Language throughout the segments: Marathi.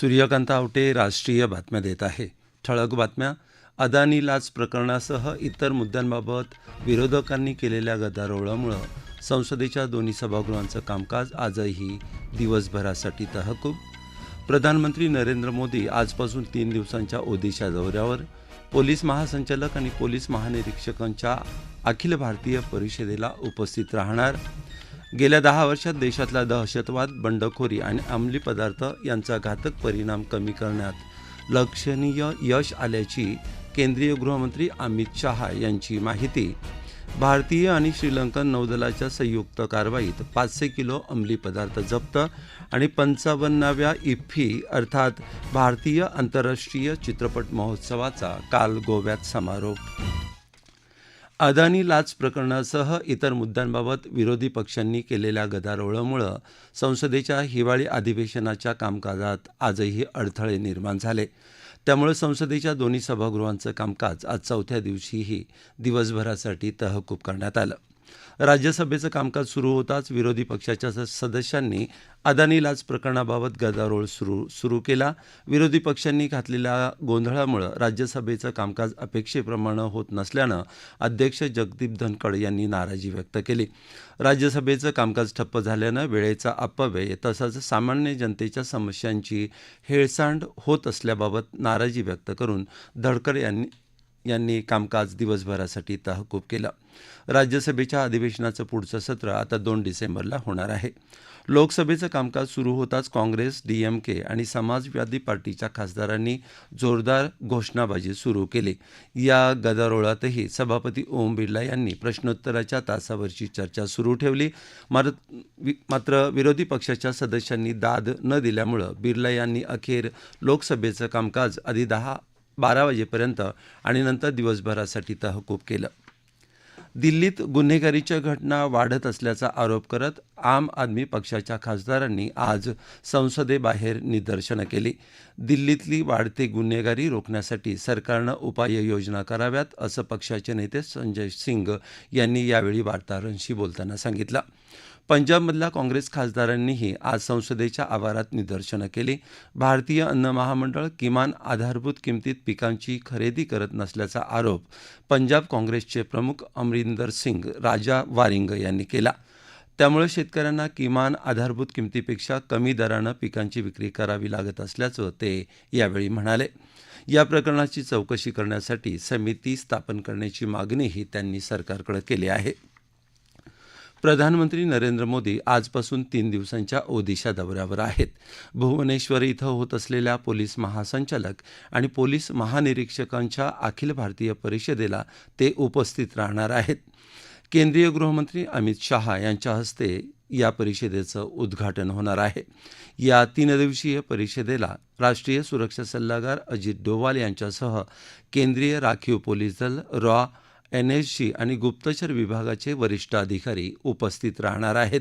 सूर्यकांत आवटे राष्ट्रीय बातम्या देत आहे. ठळक बातम्या अदानी लाच प्रकरणासह इतर मुद्द्यांबाबत विरोधकांनी केलेल्या गदारोळामुळं संसदेच्या दोन्ही सभागृहांचं कामकाज आजही दिवसभरासाठी तहकूब. प्रधानमंत्री नरेंद्र मोदी आजपासून तीन दिवसांच्या ओदिशा दौऱ्यावर. पोलीस महासंचालक आणि पोलीस महानिरीक्षकांच्या अखिल भारतीय परिषदेला उपस्थित राहणार. गेल्या दहा वर्षात देशातला दहशतवाद बंडखोरी आणि अंमली पदार्थ यांचा घातक परिणाम कमी करण्यात लक्षणीय यश आल्याची केंद्रीय गृहमंत्री अमित शहा यांची माहिती. भारतीय आणि श्रीलंकन नौदलाच्या संयुक्त कारवाईत पाचशे किलो अंमली पदार्थ जप्त आणि पंचावन्नाव्या इफ्फी अर्थात भारतीय आंतरराष्ट्रीय चित्रपट महोत्सवाचा काल गोव्यात समारोप. अदानी लाच प्रकरणासह इतर मुद्द्यांबाबत विरोधी पक्षांनी केलेल्या गदारोळामुळं संसदेच्या हिवाळी अधिवेशनाच्या कामकाजात आजही अडथळे निर्माण झाले. त्यामुळे संसदेच्या दोन्ही सभागृहांचं कामकाज आज चौथ्या दिवशीही दिवसभरासाठी तहकूब करण्यात आलं. राज्यसभेचं कामकाज सुरू होताच विरोधी पक्षाच्या स- सदस्यांनी अदानी लाच प्रकरणाबाबत गदारोळ सुरू सुरू केला. विरोधी पक्षांनी घातलेल्या गोंधळामुळं राज्यसभेचं कामकाज अपेक्षेप्रमाणे होत नसल्यानं अध्यक्ष जगदीप धनखड यांनी नाराजी व्यक्त केली. राज्यसभेचं कामकाज ठप्प झाल्यानं वेळेचा अपव्यय तसंच सामान्य जनतेच्या समस्यांची हेळसांड होत असल्याबाबत नाराजी व्यक्त करून धडकड यांनी यांनी कामकाज दिवसभरासाठी तहकूब केलं. राज्यसभेच्या अधिवेशनाचं पुढचं सत्र आता दोन डिसेंबरला होणार आहे. लोकसभेचं कामकाज सुरू होताच काँग्रेस डीएमके आणि समाजवादी पार्टीच्या खासदारांनी जोरदार घोषणाबाजी सुरू केली. या गदारोळातही सभापती ओम बिर्ला यांनी प्रश्नोत्तराच्या तासावरची चर्चा सुरू ठेवली. मात्र वि- मात्र विरोधी पक्षाच्या सदस्यांनी दाद न दिल्यामुळं बिर्ला यांनी अखेर लोकसभेचं कामकाज आधी दहा बारा वाजेपर्यंत आणि नंतर दिवसभरासाठी तहकूब केलं. दिल्लीत गुन्हेगारीच्या घटना वाढत असल्याचा आरोप करत आम आदमी पक्षाच्या खासदारांनी आज संसदेबाहेर निदर्शनं केली. दिल्लीतली वाढती गुन्हेगारी रोखण्यासाठी सरकारनं उपाययोजना कराव्यात असं पक्षाचे नेते संजय सिंग यांनी यावेळी वार्ताहरांशी बोलताना सांगितलं. पंजाबमधल्या काँग्रेस खासदारांनीही आज संसदेच्या आवारात निदर्शनं केली. भारतीय अन्न महामंडळ किमान आधारभूत किमतीत पिकांची खरेदी करत नसल्याचा आरोप पंजाब काँग्रेसचे प्रमुख अमरिंदर सिंग राजा वारिंग यांनी केला. त्यामुळे शेतकऱ्यांना किमान आधारभूत किमतीपेक्षा कमी दरानं पिकांची विक्री करावी लागत असल्याचं ते यावेळी म्हणाले. या प्रकरणाची चौकशी करण्यासाठी समिती स्थापन करण्याची मागणीही त्यांनी सरकारकडे केली आहे. प्रधानमंत्री नरेंद्र मोदी आजपासून तीन दिवसांच्या ओदिशा दौऱ्यावर आहेत. भुवनेश्वर इथं होत असलेल्या पोलीस महासंचालक आणि पोलीस महानिरीक्षकांच्या अखिल भारतीय परिषदेला ते उपस्थित राहणार आहेत. केंद्रीय गृहमंत्री अमित शहा यांच्या हस्ते या परिषदेचं उद्घाटन होणार आहे. या तीन दिवसीय परिषदेला राष्ट्रीय सुरक्षा सल्लागार अजित डोवाल यांच्यासह केंद्रीय राखीव पोलीस दल रॉ. एनएसजी आणि गुप्तचर विभागाचे वरिष्ठ अधिकारी उपस्थित राहणार आहेत.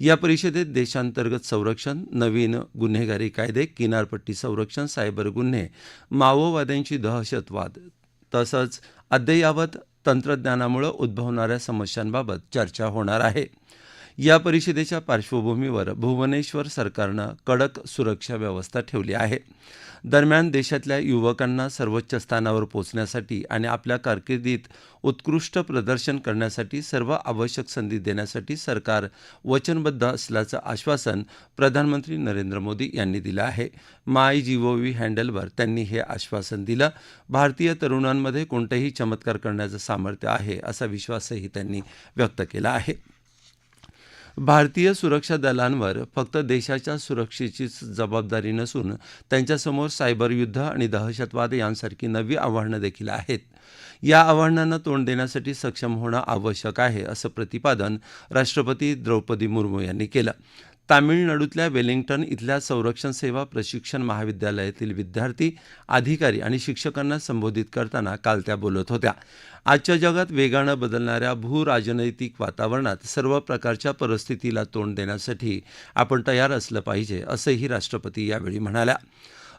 या परिषदेत देशांतर्गत संरक्षण नवीन गुन्हेगारी कायदे किनारपट्टी संरक्षण सायबर गुन्हे माओवाद्यांची दहशतवाद तसंच अद्ययावत तंत्रज्ञानामुळे उद्भवणाऱ्या समस्यांबाबत चर्चा होणार आहे. या परिषदेच्या पार्श्वभूमीवर भुवनेश्वर सरकारनं कडक सुरक्षा व्यवस्था ठेवली आहे. दरम्यान देशातल्या युवकांना सर्वोच्च स्थानावर पोचण्यासाठी आणि आपल्या कारकिर्दीत उत्कृष्ट प्रदर्शन करण्यासाठी सर्व आवश्यक संधी देण्यासाठी सरकार वचनबद्ध असल्याचं आश्वासन प्रधानमंत्री नरेंद्र मोदी यांनी दिलं आहे. माय जीओव्ही हँडलवर त्यांनी हे आश्वासन दिलं. भारतीय तरुणांमध्ये कोणतेही चमत्कार करण्याचं सामर्थ्य आहे असा विश्वासही त्यांनी व्यक्त केला आहे. भारतीय सुरक्षा दलांवर फक्त देशाच्या सुरक्षेचीच जबाबदारी नसून त्यांच्यासमोर सायबर युद्ध आणि दहशतवाद यांसारखी नवी आव्हानं देखील आहेत. या आव्हानांना तोंड देण्यासाठी सक्षम होणं आवश्यक आहे असं प्रतिपादन राष्ट्रपती द्रौपदी मुर्मू यांनी केलं. तामिळनाडूतल्या वेलिंग्टन इथल्या संरक्षण सेवा प्रशिक्षण महाविद्यालयातील विद्यार्थी अधिकारी आणि शिक्षकांना संबोधित करताना काल त्या बोलत होत्या. आजच्या जगात वेगानं बदलणाऱ्या भूराजनैतिक वातावरणात सर्व प्रकारच्या परिस्थितीला तोंड देण्यासाठी आपण तयार असलं पाहिजे असंही राष्ट्रपती यावेळी म्हणाल्या.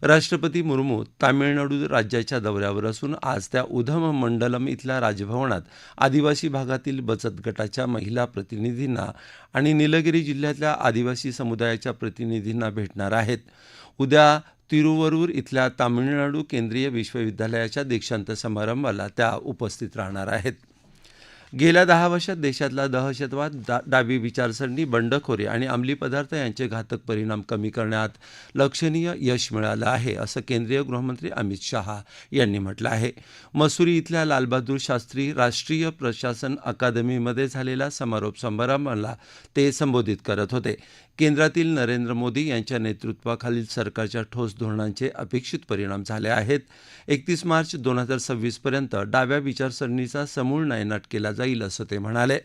राष्ट्रपती मुर्मू तामिळनाडू राज्याच्या दौऱ्यावर असून आज त्या उधम मंडलम इथल्या राजभवनात आदिवासी भागातील बचत गटाच्या महिला प्रतिनिधींना आणि निलगिरी जिल्ह्यातल्या आदिवासी समुदायाच्या प्रतिनिधींना भेटणार आहेत. उद्या तिरुवरूर इथल्या तामिळनाडू केंद्रीय विश्वविद्यालयाच्या दीक्षांत समारंभाला त्या उपस्थित राहणार आहेत. गेल्या दहा वर्षात देशातला दहशतवाद दा डावी विचारसरणी बंडखोरी आणि अंमली पदार्थ यांचे घातक परिणाम कमी करण्यात लक्षणीय यश मिळालं आहे असं केंद्रीय गृहमंत्री अमित शहा यांनी म्हटलं आहे. मसुरी इथल्या लालबहादूर शास्त्री राष्ट्रीय प्रशासन अकादमीमध्ये झालेल्या समारोप समारंभाला ते संबोधित करत होते. केंद्रातील नरेंद्र मोदी यांच्या नेतृत्वाखालील सरकारच्या ठोस धोरणांचे अपेक्षित परिणाम झाले आहेत. एकतीस मार्च दोन हजार सव्वीसपर्यंत डाव्या विचारसरणीचा समूळ नायनाट केला जाईल. असं ते म्हणाले.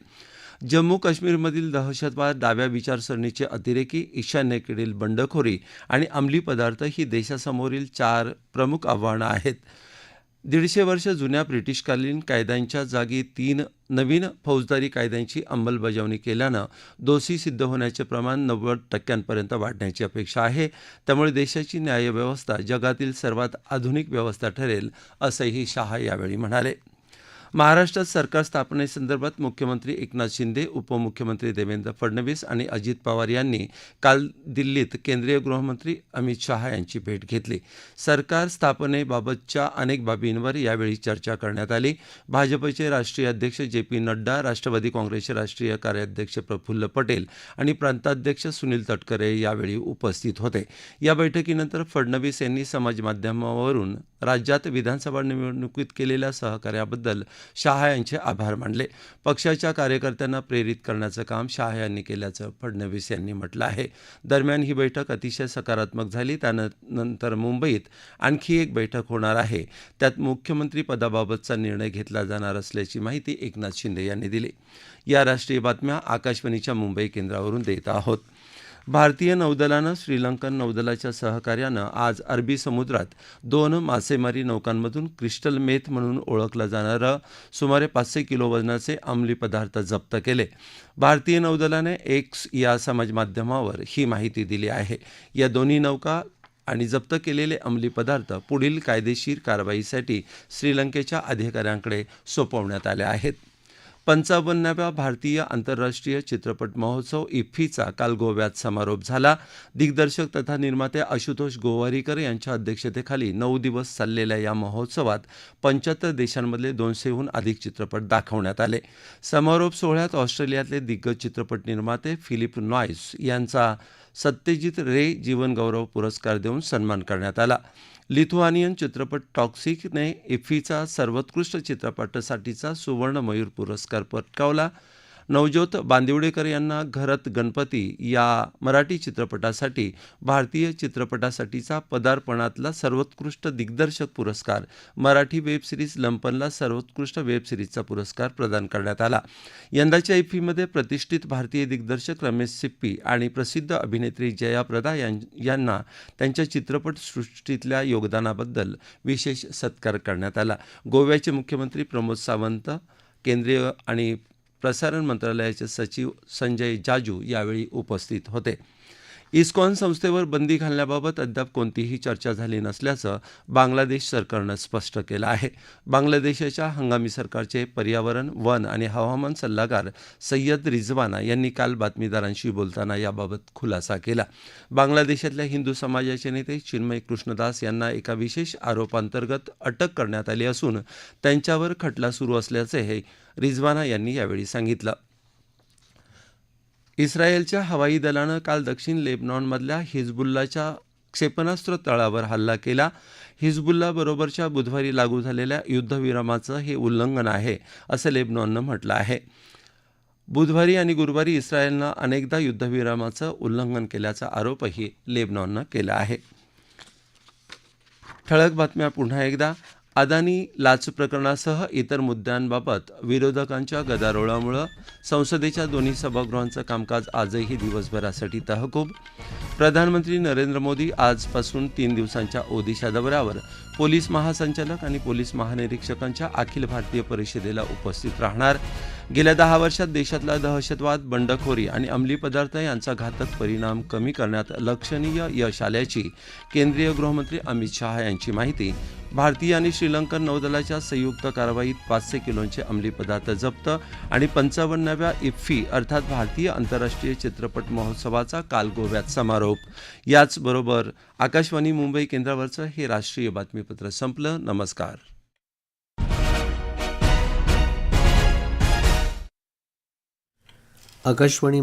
जम्मू काश्मीरमधील दहशतवाद डाव्या विचारसरणीचे अतिरेकी ईशान्येकडील बंडखोरी आणि अंमली पदार्थ ही देशासमोरील चार प्रमुख आव्हानं आहेत. दीडशे वर्ष जुन्या ब्रिटिशकालीन कायद्यांच्या जागी तीन नवीन फौजदारी कायद्यांची अंमलबजावणी केल्यानं दोषी सिद्ध होण्याचे प्रमाण नव्वद टक्क्यांपर्यंत वाढण्याची अपेक्षा आहे. त्यामुळे देशाची न्यायव्यवस्था जगातील सर्वात आधुनिक व्यवस्था ठरेल असंही शहा यावेळी म्हणाले. महाराष्ट्रात सरकार स्थापनेसंदर्भात मुख्यमंत्री एकनाथ शिंदे उपमुख्यमंत्री देवेंद्र फडणवीस आणि अजित पवार यांनी काल दिल्लीत केंद्रीय गृहमंत्री अमित शहा यांची भेट घेतली. सरकार स्थापनेबाबतच्या अनेक बाबींवर यावेळी चर्चा करण्यात आली. भाजपचे राष्ट्रीय अध्यक्ष जे पी नड्डा राष्ट्रवादी काँग्रेसचे राष्ट्रीय कार्याध्यक्ष प्रफुल्ल पटेल आणि प्रांताध्यक्ष सुनील तटकरे यावेळी उपस्थित होते. या बैठकीनंतर फडणवीस यांनी समाजमाध्यमावरून राज्यात विधानसभा निवडणुकीत केलेल्या सहकार्याबद्दल शहा यांचे आभार मानले. पक्षाच्या कार्यकर्त्यांना प्रेरित करण्याचं काम शहा यांनी केल्याचं फडणवीस यांनी म्हटलं आहे. दरम्यान ही बैठक अतिशय सकारात्मक झाली. त्यानंतर मुंबईत आणखी एक बैठक होणार आहे. त्यात मुख्यमंत्री पदाबाबतचा निर्णय घेतला जाणार असल्याची माहिती एकनाथ शिंदे यांनी दिली. या राष्ट्रीय बातम्या आकाशवाणीच्या मुंबई केंद्रावरून देत आहोत. भारतीय नौदलानं श्रीलंकन नौदलाच्या सहकार्यानं आज अरबी समुद्रात दोन मासेमारी नौकांमधून क्रिस्टल मेथ म्हणून ओळखलं जाणारं सुमारे पाचशे किलो वजनाचे अंमली पदार्थ जप्त केले. भारतीय नौदलाने एक्स या समाजमाध्यमावर ही माहिती दिली आहे. या दोन्ही नौका आणि जप्त केलेले अंमली पदार्थ पुढील कायदेशीर कारवाईसाठी श्रीलंकेच्या अधिकाऱ्यांकडे सोपवण्यात आले आहेत. पंचावन्नाव्या भारतीय आंतरराष्ट्रीय चित्रपट महोत्सव इफ्फीचा काल गोव्यात समारोप झाला. दिग्दर्शक तथा निर्माते आशुतोष गोवारीकर यांच्या अध्यक्षतेखाली नऊ दिवस चाललेल्या या महोत्सवात पंच्याहत्तर देशांमधले दोनशेहून अधिक चित्रपट दाखवण्यात आले. समारोप सोहळ्यात ऑस्ट्रेलियातले दिग्गज चित्रपट निर्माते फिलिप नॉयस यांचा सत्यजित रे जीवनगौरव पुरस्कार देऊन सन्मान करण्यात आला. लिथुआनियन चित्रपट टॉक्सिकने इफ्फीचा सर्वोत्कृष्ट चित्रपटासाठीचा सुवर्ण मयूर पुरस्कार पटकावला. नवज्योत बांदिवडेकर यांना घरत गणपती या मराठी चित्रपटासाठी भारतीय चित्रपटासाठीचा पदार्पणातला सर्वोत्कृष्ट दिग्दर्शक पुरस्कार मराठी वेब सिरीज लंपनला सर्वोत्कृष्ट वेब सिरीजचा पुरस्कार प्रदान करण्यात आला. यंदाच्या इफ्फीमध्ये प्रतिष्ठित भारतीय दिग्दर्शक रमेश सिप्पी आणि प्रसिद्ध अभिनेत्री जया प्रदा यांना त्यांच्या चित्रपटसृष्टीतल्या योगदानाबद्दल विशेष सत्कार करण्यात आला. गोव्याचे मुख्यमंत्री प्रमोद सावंत केंद्रीय आणि प्रसारण मंत्रालयाचे सचिव संजय जाजू यावेळी उपस्थित होते. इस्कॉन संस्थेवर बंदी घालण्याबाबत अद्याप कोणतीही चर्चा झाली नसल्याचं बांगलादेश सरकारनं स्पष्ट केलं आहे. बांगलादेशाच्या हंगामी सरकारचे पर्यावरण वन आणि हवामान सल्लागार सय्यद रिझवाना यांनी काल बातमीदारांशी बोलताना याबाबत खुलासा केला. बांगलादेशातल्या हिंदू समाजाचे नेते चिन्मय कृष्णदास यांना एका विशेष आरोपांतर्गत अटक करण्यात आली असून त्यांच्यावर खटला सुरू असल्याचंही रिझवाना यांनी यावेळी सांगितलं. इस्रायलच्या हवाई दलानं काल दक्षिण लेबनॉनमधल्या हिजबुल्लाच्या क्षेपणास्त्र तळावर हल्ला केला. हिजबुल्लाबरोबरच्या बुधवारी लागू झालेल्या युद्धविरामाचं हे उल्लंघन आहे असं लेबनॉननं म्हटलं आहे. बुधवारी आणि गुरुवारी इस्रायलनं अनेकदा युद्धविरामाचं उल्लंघन केल्याचा आरोपही लेबनॉननं केला आहे. ठळक बातम्या पुन्हा एकदा. अदानी लाच प्रकरणासह इतर मुद्द्यांबाबत विरोधकांच्या गदारोळामुळं संसदेच्या दोन्ही सभागृहांचं कामकाज आजही दिवसभरासाठी तहकूब. प्रधानमंत्री नरेंद्र मोदी आजपासून तीन दिवसांच्या ओदिशा दौऱ्यावर पोलीस महासंचालक आणि पोलीस महानिरीक्षकांच्या अखिल भारतीय परिषदेला उपस्थित राहणार. गेल्या दहा वर्षात देशातला दहशतवाद बंडखोरी आणि अंमली पदार्थ यांचा घातक परिणाम कमी करण्यात लक्षणीय यश आल्याची केंद्रीय गृहमंत्री अमित शहा यांची माहिती भारतीय आणि श्रीलंकन नौदलाच्या संयुक्त कारवाईत पाचशे किलोचे अंमली पदार्थ जप्त आणि पंचावन्नाव्या इफ्फी अर्थात भारतीय आंतरराष्ट्रीय चित्रपट महोत्सवाचा काल गोव्यात समारोप. याचबरोबर आकाशवाणी मुंबई केंद्रावरचं हे राष्ट्रीय बातमीपत्र संपलं. नमस्कार. आकाशवाणी